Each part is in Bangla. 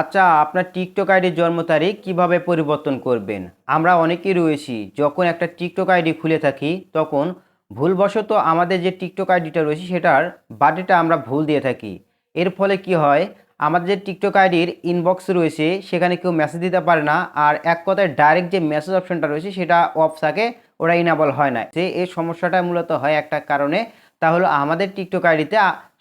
আচ্ছা আপনার টিকটক আইডির জন্ম তারিখ কীভাবে পরিবর্তন করবেন? আমরা অনেকেই রয়েছি, যখন একটা টিকটক আইডি খুলে থাকি, তখন ভুলবশত আমাদের যে টিকটক আইডিটা রয়েছে, সেটার বার্থডেটা আমরা ভুল দিয়ে থাকি। এর ফলে কি হয়, আমাদের যে টিকটক আইডির ইনবক্স রয়েছে, সেখানে কেউ মেসেজ দিতে পারে না, আর এক কথায় ডাইরেক্ট যে মেসেজ অপশনটা রয়েছে, সেটা অফ থাকে, ওরা ইনাবল হয় না। যে এই সমস্যাটা মূলত হয় একটা কারণে তা হলো আমাদের টিকটক আইডিতে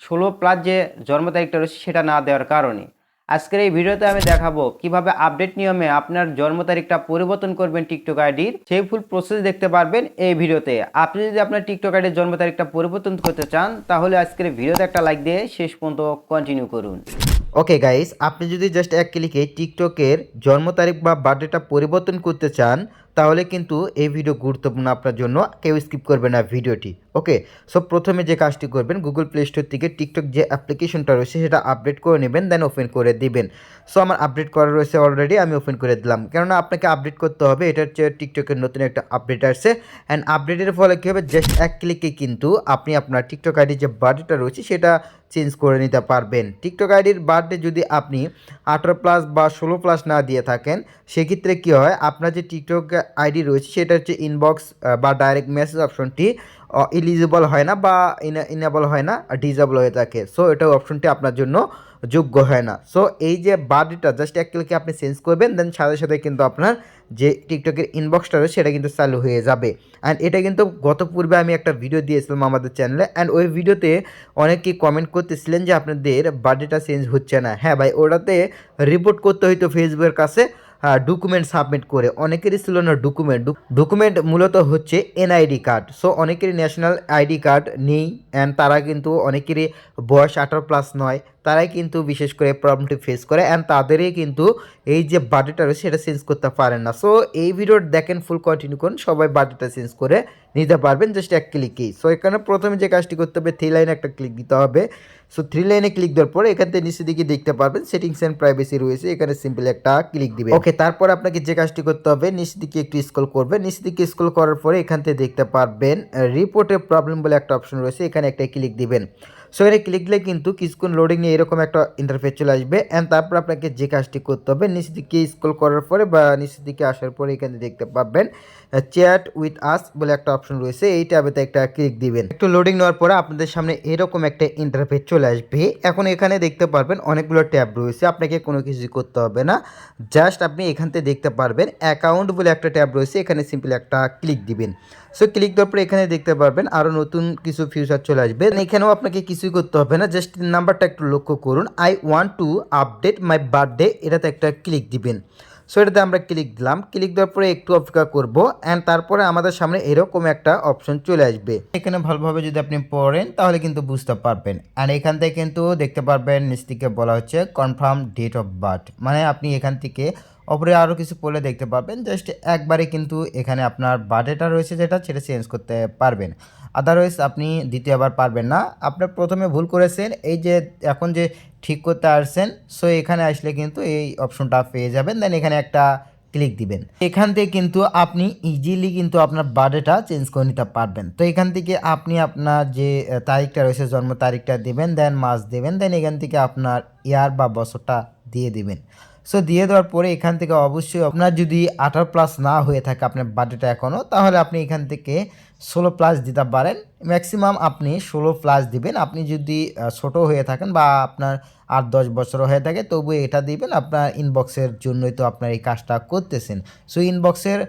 ষোলো প্লাস যে জন্ম তারিখটা রয়েছে, সেটা না দেওয়ার কারণে। আজকের এই ভিডিওতে আমি দেখাবো কীভাবে আপডেট নিয়মে আপনার জন্ম তারিখটা পরিবর্তন করবেন টিকটক আইডির। সেই ফুল প্রসেস দেখতে পারবেন এই ভিডিওতে। আপনি যদি আপনার টিকটক আইডির জন্ম তারিখটা পরিবর্তন করতে চান, তাহলে আজকের ভিডিওতে একটা লাইক দিয়ে শেষ পর্যন্ত কন্টিনিউ করুন। ওকে গাইস আপনি যদি জাস্ট এক ক্লিকে টিকটকের জন্ম তারিখ বা বার্থডেটা পরিবর্তন করতে চান তাহলে কিন্তু এই ভিডিও গুরুত্বপূর্ণ আপনার জন্য, কেউ স্কিপ করবে না ভিডিওটি ওকে সো প্রথমে যে কাজটি করবেন গুগল প্লে স্টোর থেকে টিকটক যে অ্যাপ্লিকেশনটা রয়েছে, সেটা আপডেট করে নেবেন দেন ওপেন করে দিবেন। সো আমার আপডেট করা রয়েছে অলরেডি আমি ওপেন করে দিলাম। কেননা আপনাকে আপডেট করতে হবে এটা হচ্ছে টিকটকের নতুন একটা আপডেট আসছে। অ্যান্ড আপডেটের ফলে কী হবে জাস্ট এক ক্লিকে কিন্তু আপনি আপনার টিকটক আইডির যে বার্থডেটা রয়েছে, সেটা চেঞ্জ করে নিতে পারবেন। টিকটক আইডির বার্থডে যদি আপনি আঠারো প্লাস বা ষোলো প্লাস না দিয়ে থাকেন, সেক্ষেত্রে কী হয়, আপনার যে টিকটক আইডি রয়েছে, সেটা হচ্ছে ইনবক্স বা ডাইরেক্ট মেসেজ অপশনটি ইলিজিবল হয় না বা ইনেবল হয় না ডিজেবল হয়ে থাকে। সো এটা অপশনটি আপনার জন্য যোগ্য হয় না। সো এই যে বার্থডেটা জাস্ট এক ক্লিকে আপনি চেঞ্জ করবেন দেন সাথে সাথে কিন্তু আপনার যে টিকটকের ইনবক্সটা রয়েছে, সেটা কিন্তু চালু হয়ে যাবে। অ্যান্ড এটা কিন্তু গত পূর্বে আমি একটা ভিডিও দিয়েছিলাম আমাদের চ্যানেলে অ্যান্ড ওই ভিডিওতে অনেকেই কমেন্ট করতেছিলেন যে আপনাদের বার্থডেটা চেঞ্জ হচ্ছে না। হ্যাঁ ভাই, ওটাতে রিপোর্ট করতে হইতো ফেসবুকের কাছে ডকুমেন্ট সাবমিট করে। অনেকেরই ছিল না ডকুমেন্ট ডকুমেন্ট মূলত হচ্ছে এনআইডি কার্ড সো অনেকেরই ন্যাশনাল আইডি কার্ড নেই অ্যান্ড তারা কিন্তু অনেকেরই বয়স আঠারো প্লাস নয়। তারাই কিন্তু বিশেষ করে প্রবলেমটি ফেস করে অ্যান্ড তাদেরই কিন্তু এই যে বার্থডেটা রয়েছে সেটা চেঞ্জ করতে পারেন না। সো এই ভিডিওর দেখেন ফুল কন্টিনিউ করুন, সবাই বার্থডেটা চেঞ্জ করে নিতে পারবেন। জাস্ট এক ক্লিকেই সো এখানে প্রথমে যে কাজটি করতে হবে থ্রি লাইনে একটা ক্লিক দিতে হবে। সো থ্রি লাইনে ক্লিক দেওয়ার পরে এখান থেকে নিচের দিকে দেখতে পারবেন সেটিংস অ্যান্ড প্রাইভেসি রয়েছে। এখানে সিম্পল একটা ক্লিক দিবে। ওকে তারপর আপনাকে যে কাজটি করতে হবে, নিচের দিকে একটু স্ক্রল করবেন। নিচের দিকে স্ক্রল করার পরে এখান থেকে দেখতে পারবেন রিপোর্টে প্রবলেম বলে একটা অপশন রয়েছে, এখানে একটা ক্লিক দিবেন। সো এখানে ক্লিক দিলে কিন্তু কিছুক্ষণ লোডিং নিয়ে এরকম একটা ইন্টারফেস চলে আসবে অ্যান্ড তারপর আপনাকে যে কাজটি করতে হবে নিচের দিকে স্ক্রল করার পরে বা নিচের দিকে আসার পরে এখানে দেখতে পাবেন চ্যাট উইথ আস বলে একটা অপশন রয়েছে এই ট্যাবেতে একটা ক্লিক দিবেন। একটু লোডিং নেওয়ার পরে আপনাদের সামনে এরকম একটা ইন্টারফেস চলে আসবে। এখন এখানে দেখতে পারবেন অনেকগুলো ট্যাব রয়েছে, আপনাকে কোনো কিছু করতে হবে না জাস্ট আপনি এখান থেকে দেখতে পারবেন অ্যাকাউন্ট বলে একটা ট্যাব রয়েছে, এখানে সিম্পল একটা ক্লিক দিবেন। সো ক্লিক দেওয়ার পরে এখানে দেখতে পারবেন আরও নতুন কিছু ফিউচার চলে আসবে। এখানেও আপনাকে কিছুই করতে হবে না জাস্ট নাম্বারটা একটু লক্ষ্য করুন। I want to update my birthday এটাতে একটা ক্লিক দিবেন। সো এটাতে আমরা ক্লিক দিলাম। ক্লিক দেওয়ার পরে একটু অপেক্ষা করব। অ্যান্ড তারপরে আমাদের সামনে এরকম একটা অপশন চলে আসবে। এখানে ভালোভাবে যদি আপনি পড়েন, তাহলে কিন্তু বুঝতে পারবেন। অ্যান্ড এখান থেকে কিন্তু দেখতে পারবেন, নিচ থেকে বলা হচ্ছে কনফার্ম ডেট অফ বার্থ মানে আপনি এখান থেকে ওপরে আরও কিছু পড়লে দেখতে পাবেন জাস্ট একবারে কিন্তু এখানে আপনার বার্থডেটা রয়েছে যেটা, সেটা চেঞ্জ করতে পারবেন। আদারওয়াইজ আপনি দ্বিতীয়বার পারবেন না। আপনার প্রথমে ভুল করেছেন, এই যে এখন যে ঠিক করতে আসছেন সো এখানে আসলে কিন্তু এই অপশনটা পেয়ে যাবেন। দেন এখানে একটা ক্লিক দিবেন। এখান থেকে কিন্তু আপনি ইজিলি কিন্তু আপনার বার্থডেটা চেঞ্জ করে নিতে পারবেন। তো এখান থেকে আপনি আপনার যে তারিখটা রয়েছে, জন্ম তারিখটা দেবেন দেন মাস দেবেন দেন এখান থেকে আপনার ইয়ার বা বছরটা দিয়ে দিবেন। সো দিয়ে দেওয়ার পরে এখান থেকে অবশ্যই আপনার যদি আঠারো প্লাস না হয়ে থাকে আপনার বার্থডেটা এখনও, তাহলে আপনি এখান থেকে ষোলো প্লাস দিতে পারেন। ম্যাক্সিমাম আপনি ষোলো প্লাস দিবেন। আপনি যদি ছোট হয়ে থাকেন বা আপনার আট দশ বছর হয়ে থাকে, তবু এটা দিবেন আপনার ইনবক্সের জন্যই তো আপনার এই কাজটা করতেছেন। সো ইনবক্সের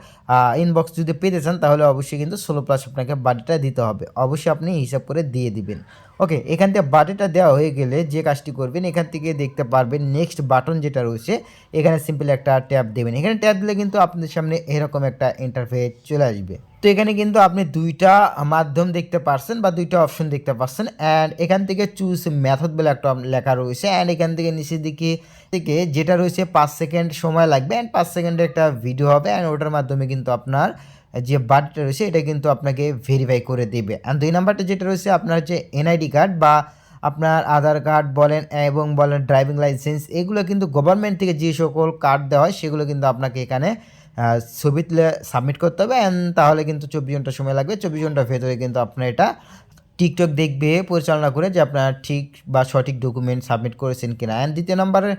ইনবক্স যদি পেতে চান, তাহলে অবশ্যই কিন্তু ষোলো প্লাস আপনাকে বার্থডেটা দিতে হবে। অবশ্যই আপনি হিসাব করে দিয়ে দিবেন। ওকে এখান থেকে বার্থডেটা দেওয়া হয়ে গেলে যে কাজটি করবেন, এখান থেকে দেখতে পারবেন নেক্সট বাটন যেটা রয়েছে, এখানে সিম্পল একটা ট্যাব দেবেন। এখানে ট্যাব দিলে কিন্তু আপনাদের সামনে এরকম একটা ইন্টারফেস চলে আসবে। তো এখানে কিন্তু আপনি দুইটা মাধ্যম দেখতে পারছেন বা দুইটা অপশন দেখতে পাচ্ছেন। অ্যান্ড এখান থেকে চুজ মেথড বলে একটা লেখা রয়েছে। অ্যান্ড এখান থেকে নিচের দিকে থেকে যেটা রয়েছে, পাঁচ সেকেন্ড সময় লাগবে। অ্যান্ড পাঁচ সেকেন্ডের একটা ভিডিও হবে। অ্যান্ড ওটার মাধ্যমে কিন্তু আপনার যে বার্থডে রয়েছে, এটা কিন্তু আপনাকে ভেরিফাই করে দেবে। অ্যান্ড দুই নাম্বারটা যেটা রয়েছে, আপনার যে এনআইডি কার্ড বা আপনার আধার কার্ড বলেন, এবং বলেন ড্রাইভিং লাইসেন্স এগুলো কিন্তু গভর্নমেন্ট থেকে যে সকল কার্ড দেওয়া হয়, সেগুলো কিন্তু আপনাকে এখানে ছবি তুলে সাবমিট করতে হবে অ্যান্ড তাহলে কিন্তু চব্বিশ ঘণ্টা সময় লাগবে। চব্বিশ ঘণ্টার ভেতরে কিন্তু আপনার এটা টিকটক দেখবে, পরিচালনা করে যে আপনার ঠিক বা সঠিক ডকুমেন্ট সাবমিট করেছেন কিনা। অ্যান্ড দ্বিতীয় নাম্বারের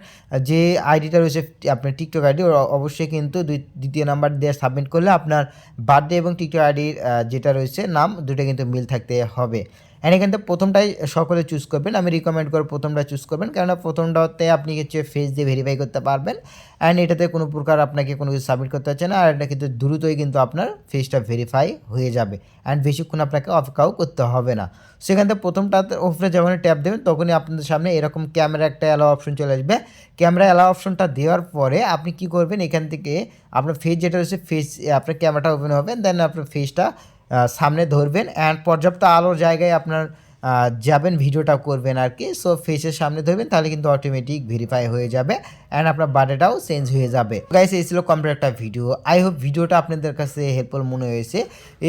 যে আইডিটা রয়েছে, আপনার টিকটক আইডি অবশ্যই কিন্তু দ্বিতীয় নাম্বার দিয়ে সাবমিট করলে আপনার বার্থডে এবং টিকটক আইডির যেটা রয়েছে, নাম দুটো কিন্তু মিল থাকতে হবে। অ্যান্ড এখান থেকে প্রথমটাই সকলে চুজ করবেন। আমি রিকমেন্ড করব প্রথমটা চুজ করবেন। কেননা প্রথমটাতে আপনি হচ্ছে ফেস দিয়ে ভেরিফাই করতে পারবেন। অ্যান্ড এটাতে কোনো প্রকার আপনাকে কোনো কিছু সাবমিট করতে হচ্ছে না। আর এটা কিন্তু দ্রুতই কিন্তু আপনার ফেসটা ভেরিফাই হয়ে যাবে। অ্যান্ড বেশিক্ষণ আপনাকে অপেক্ষাও করতে হবে না। সেখান থেকে প্রথমটাতে উপরে যখন ট্যাপ দেবেন, তখনই আপনাদের সামনে এরকম ক্যামেরা একটা অ্যালাও অপশন চলে আসবে। ক্যামেরা অ্যালাও অপশনটা দেওয়ার পরে আপনি কি করবেন? এখান থেকে আপনার ফেস যেটা রয়েছে ফেস আপনার ক্যামেরাটা ওপেন হবে। দেন আপনার ফেসটা সামনে ধরবেন অ্যান্ড পর্যাপ্ত আলোর জায়গায় আপনার যাবেন ভিডিওটা করবেন আর কি। সো ফেসের সামনে ধরবেন, তাহলে কিন্তু অটোমেটিক ভেরিফাই হয়ে যাবে অ্যান্ড আপনার বার্থডেটাও চেঞ্জ হয়ে যাবে। গাইস এই ছিল কমপ্লিট একটা ভিডিও আই হোপ ভিডিওটা আপনাদের কাছে হেল্পফুল মনে হয়েছে।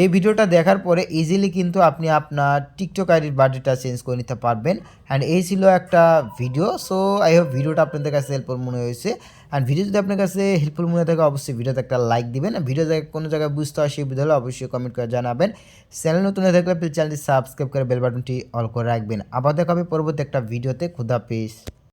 এই ভিডিওটা দেখার পরে ইজিলি কিন্তু আপনি আপনার টিকটক আইডির বার্থডেটা চেঞ্জ করে নিতে পারবেন। অ্যান্ড এই ছিল একটা ভিডিও সো আই হোপ ভিডিওটা আপনাদের কাছে হেল্পফুল মনে হয়েছে। অ্যান্ড ভিডিও যদি আপনার কাছে হেল্পফুল মনে থাকে, অবশ্যই ভিডিওতে একটা লাইক দিবেন। আর ভিডিও কোনো জায়গায় বুঝতে হয় ভিডিও হলে অবশ্যই কমেন্ট করে জানাবেন। চ্যানেল নতুন হয়ে থাকলে প্লিজ চ্যানেলটি সাবস্ক্রাইব করে বেল বাটনটি অল করে রাখবেন। আবার দেখা হবে পরবর্তী একটা ভিডিওতে খুদা পেস